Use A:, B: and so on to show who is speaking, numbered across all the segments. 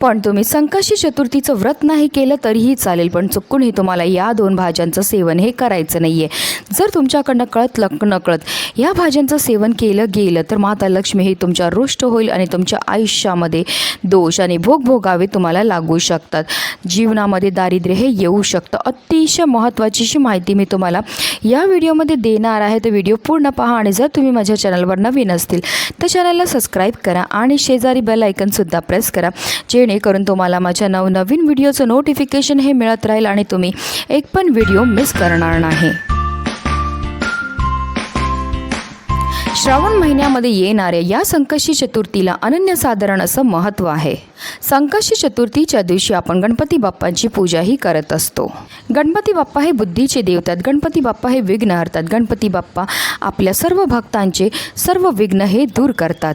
A: पण तुम्ही संकष्टी चतुर्थीचं व्रत नाही केलं तरीही चालेल पण चुकूनही तुम्हाला या दोन भाज्यांचं सेवन हे करायचं नाही आहे जर तुमच्याकडनं कळत लक नकळत या भाज्यांचं सेवन केलं गेलं तर माता लक्ष्मी हे तुमच्या रुष्ट होईल आणि तुमच्या आयुष्यामध्ये दोष आणि भोग भोगावे तुम्हाला लागू शकतात. जीवनामध्ये दारिद्र्य हे येऊ शकतं. अतिशय महत्त्वाची अशी माहिती मी तुम्हाला या व्हिडिओमध्ये देणार आहे. तर व्हिडिओ पूर्ण पहा आणि जर तुम्ही माझ्या चॅनलवर नवीन असतील तर चॅनलला सबस्क्राईब करा आणि शेजारी बेल आयकनसुद्धा प्रेस करा. जेणेकरून तुम्हाला माझ्या नवनवीन व्हिडिओचं नोटिफिकेशन हे मिळत राहील आणि तुम्ही एक पण व्हिडिओ मिस करणार नाही. श्रावण महिन्यामध्ये येणाऱ्या या संकष्टी चतुर्थीला अनन्यसाधारण असं महत्त्व आहे. संकष्टी चतुर्थीच्या दिवशी आपण गणपती बाप्पांची पूजाही करत असतो. गणपती बाप्पा हे बुद्धीचे देवतात गणपती बाप्पा हे विघ्न हरतात. गणपती बाप्पा आपल्या सर्व भक्तांचे सर्व विघ्न हे दूर करतात.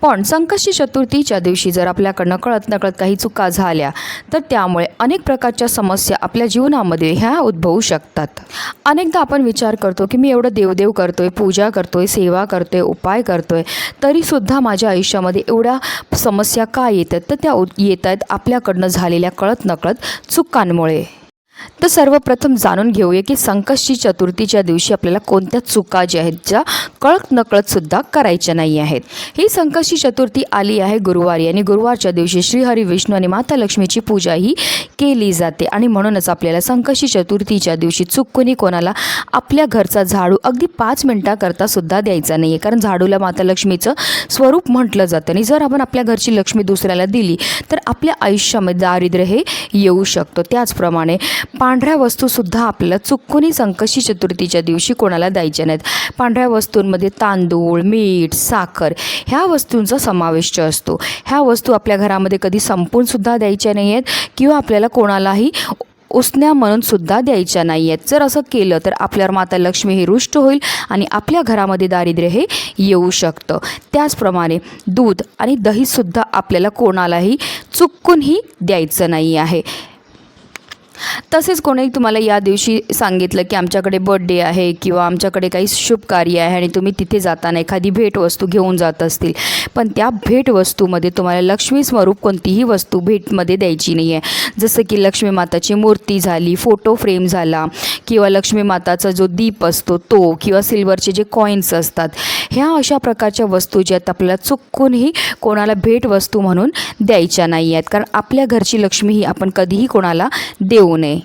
A: पण संकष्टी चतुर्थीच्या दिवशी जर आपल्याकडनं कळत नकळत काही चुका झाल्या तर त्यामुळे अनेक प्रकारच्या समस्या आपल्या जीवनामध्ये ह्या उद्भवू शकतात. अनेकदा आपण विचार करतो की मी एवढं देवदेव करतोय पूजा करतोय सेवा करतोय उपाय करतोय तरीसुद्धा माझ्या आयुष्यामध्ये एवढ्या समस्या का येतात? तर त्या उत- येत आहेत आपल्याकडनं झालेल्या कळत नकळत चुकांमुळे. तर सर्वप्रथम जाणून घेऊया की संकष्टी चतुर्थीच्या दिवशी आपल्याला कोणत्या चुका ज्या आहेत ज्या कळत नकळतसुद्धा करायच्या नाही आहेत. ही संकष्टी चतुर्थी आली आहे गुरुवारी आणि गुरुवारच्या दिवशी श्रीहरी विष्णू आणि माता लक्ष्मीची पूजा ही केली जाते. आणि म्हणूनच आपल्याला संकष्टी चतुर्थीच्या दिवशी चुकूनही कोणाला आपल्या घरचा झाडू अगदी पाच मिनटाकरता सुद्धा द्यायचा नाही आहे कारण झाडूला माता लक्ष्मीचं स्वरूप म्हटलं जातं आणि जर आपण आपल्या घरची लक्ष्मी दुसऱ्याला दिली तर आपल्या आयुष्यामध्ये दारिद्र्य हे येऊ शकतं. त्याचप्रमाणे पांढऱ्या वस्तूसुद्धा आपल्याला चुकूनही संकष्टी चतुर्थीच्या दिवशी कोणाला द्यायच्या नाहीत. पांढऱ्या वस्तूंमध्ये तांदूळ मीठ साखर ह्या वस्तूंचा समावेश असतो ह्या वस्तू आपल्या घरामध्ये कधी संपूनसुद्धा द्यायच्या नाही आहेत किंवा आपल्याला कोणालाही उसण्या म्हणून सुद्धा द्यायच्या नाही आहेत जर असं केलं तर आपल्यावर माता लक्ष्मी हे रुष्ट होईल आणि आपल्या घरामध्ये दारिद्र्य हे येऊ शकतं. त्याचप्रमाणे दूध आणि दहीसुद्धा आपल्याला कोणालाही चुकूनही द्यायचं नाही आहे. तसेच कोणीही तुम्हाला या दिवशी सांगितलं की आमच्याकडे बर्थडे आहे किंवा आमच्याकडे काही शुभ कार्य आहे आणि तुम्ही तिथे जाताना एखादी भेटवस्तू घेऊन जात असतील पण त्या भेटवस्तूमध्ये तुम्हाला लक्ष्मी स्वरूप कोणतीही वस्तू भेटमध्ये द्यायची नाही आहे जसं की लक्ष्मी माताची मूर्ती झाली फोटो फ्रेम झाला किंवा लक्ष्मी माताचा जो दीप असतो तो किंवा सिल्वरचे जे कॉईन्स असतात ह्या अशा प्रकारच्या वस्तू ज्या आहेत आपल्याला चुकूनही कोणाला भेटवस्तू म्हणून द्यायच्या नाही आहेत कारण आपल्या घरची लक्ष्मी ही आपण कधीही कोणाला देऊ नये.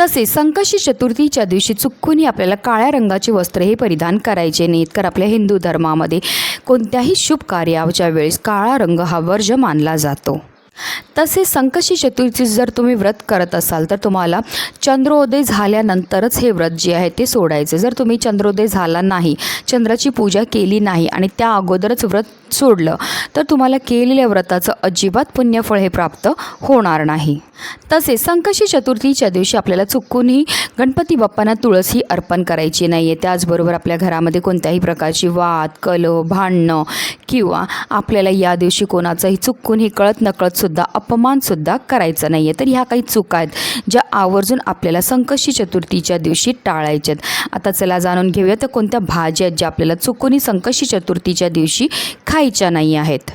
A: तसेच संकष्टी चतुर्थीच्या दिवशी चुकूनही आपल्याला काळ्या रंगाचे वस्त्र हे परिधान करायचे नाहीत कारण आपल्या हिंदू धर्मामध्ये कोणत्याही शुभ कार्याच्या वेळेस काळा रंग हा वर्ज मानला जातो. तसेच संकष्टी चतुर्थी जर तुम्ही व्रत करत असाल तर तुम्हाला चंद्रोदय झाल्यानंतरच हे व्रत जे आहे ते सोडायचे. जर तुम्ही चंद्रोदय झाला नाही चंद्राची पूजा केली नाही आणि त्या अगोदरच व्रत सोडलं तर तुम्हाला केलेल्या व्रताचं अजिबात पुण्यफळ हे प्राप्त होणार नाही. तसेच संकष्टी चतुर्थीच्या दिवशी आपल्याला चुकूनही गणपती बाप्पांना तुळस ही अर्पण करायची नाही आहे त्याचबरोबर आपल्या घरामध्ये कोणत्याही प्रकारची वाद कलह भांडणं किंवा आपल्याला या दिवशी कोणाचंही चुकूनही कळत नकळत सुद्धा अपमानसुद्धा करायचं नाही आहे तर ह्या काही चुका आहेत ज्या आवर्जून आपल्याला संकष्टी चतुर्थीच्या दिवशी टाळायच्यात. आता चला जाणून घेऊया तर कोणत्या भाज्या आहेत ज्या आपल्याला चुकूनही संकष्टी चतुर्थीच्या दिवशी खायच्या नाही आहेत?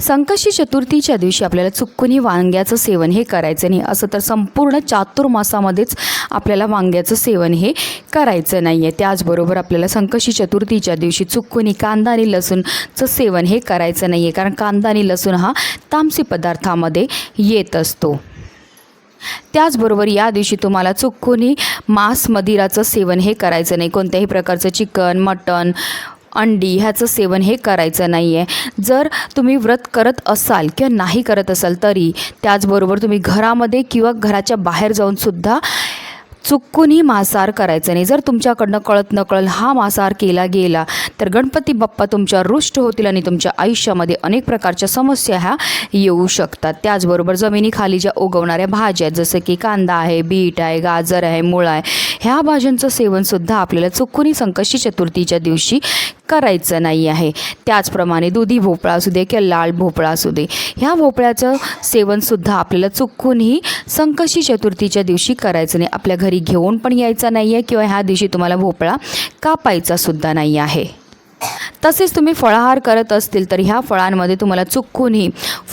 A: संकष्टी चतुर्थीच्या दिवशी आपल्याला चुकूनही वांग्याचं सेवन हे करायचं नाही. असं तर संपूर्ण चातुर्मासामध्येच आपल्याला वांग्याचं सेवन हे करायचं नाही आहे त्याचबरोबर आपल्याला संकष्टी चतुर्थीच्या दिवशी चुकूनही कांदा आणि लसूणचं सेवन हे करायचं नाही आहे कारण कांदा आणि लसूण हा तामसी पदार्थ पदार्थामध्ये येत असतो. त्याचबरोबर या दिवशी तुम्हाला चुकूनही मांस मदिराचं सेवन हे करायचं नाही. कोणत्याही प्रकारचं चिकन मटण अंडी ह्याचं सेवन हे करायचं नाही आहे जर तुम्ही व्रत करत असाल किंवा नाही करत असाल तरी त्याचबरोबर तुम्ही घरामध्ये किंवा घराच्या बाहेर जाऊनसुद्धा चुकूनही मांसाहार करायचं नाही. जर तुमच्याकडनं कळत नकळत हा मांसाहार केला गेला तर गणपती बाप्पा तुमच्या रुष्ट होतील आणि तुमच्या आयुष्यामध्ये अनेक प्रकारच्या समस्या ह्या येऊ शकतात. त्याचबरोबर जमिनीखाली ज्या उगवणाऱ्या भाज्या आहेत जसं की कांदा आहे बीट आहे गाजर आहे मुळा आहे ह्या भाज्यांचं सेवनसुद्धा आपल्याला चुकूनही संकष्टी चतुर्थीच्या दिवशी करायचं नाही आहे. त्याचप्रमाणे दुधी भोपळा असू दे किंवा लाल भोपळा असू दे ह्या भोपळ्याचं सेवनसुद्धा आपल्याला चुकूनही संकष्टी चतुर्थीच्या दिवशी करायचं नाही. आपल्या घरी घेऊन पण यायचा नाही आहे किंवा ह्या दिवशी तुम्हाला भोपळा कापायचासुद्धा नाही आहे. तसेच तुम्ही फळाहार करत असतील तर ह्या फळांमध्ये तुम्हाला चुकूनही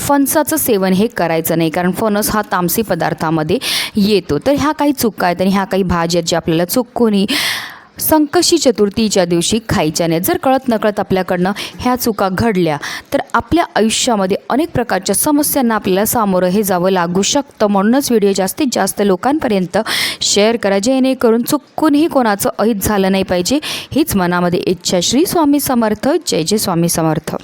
A: फणसाचं सेवन हे करायचं नाही कारण फणस हा तामसी पदार्थामध्ये येतो. तर ह्या काही चुका आहेत आणि ह्या काही भाज्या ज्या आपल्याला चुकूनही संकशी चतुर्थीच्या दिवशी खायच्या नाही जर कळत नकळत आपल्याकडनं ह्या चुका घडल्या तर आपल्या आयुष्यामध्ये अनेक प्रकारच्या समस्यांना आपल्याला सामोरं हे जावं लागू शकतं. म्हणूनच व्हिडिओ जास्तीत जास्त लोकांपर्यंत शेअर करा जेणेकरून चुकूनही कोणाचं अहित झालं नाही पाहिजे. हीच मनामध्ये इच्छा. श्री स्वामी समर्थ. जय जय स्वामी समर्थ.